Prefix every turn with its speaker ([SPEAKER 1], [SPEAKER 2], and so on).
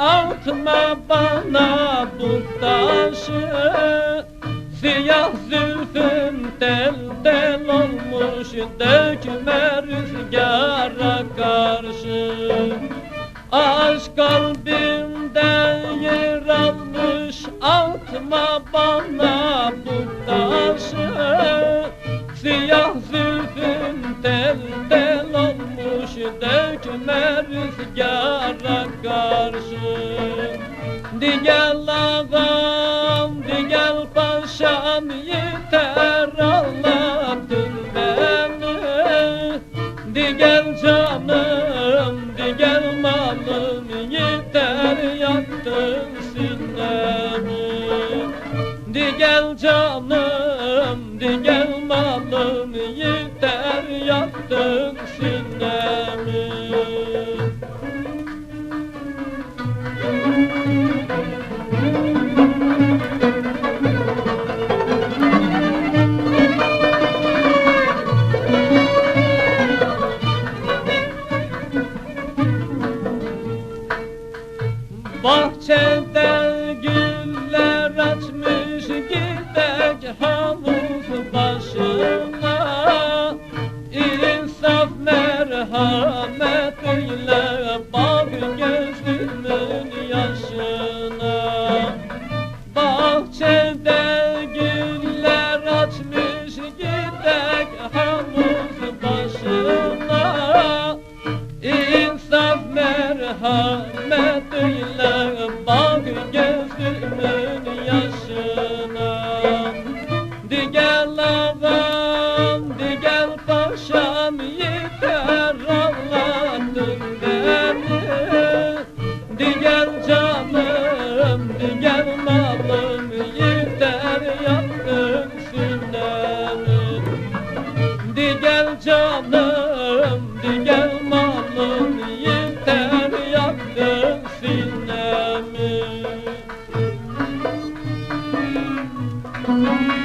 [SPEAKER 1] atma bana bu taşı. Siyah zülfün tel tel olmuş dökme rüzgara karşı. Aşk kalbimde yer almış atma bana bu taşı. Siyah dökme rüzgara karşı Di gel ağam, di gel paşam yeter ağladın beni. Di gel canım, di gel malım yeter yaktın sinemi Di gel canım, di gel malım yeter yaktın Bahçede güller açmış gidek havuz gözümün yaşına. Di gel ağam, di gel paşam yeter Música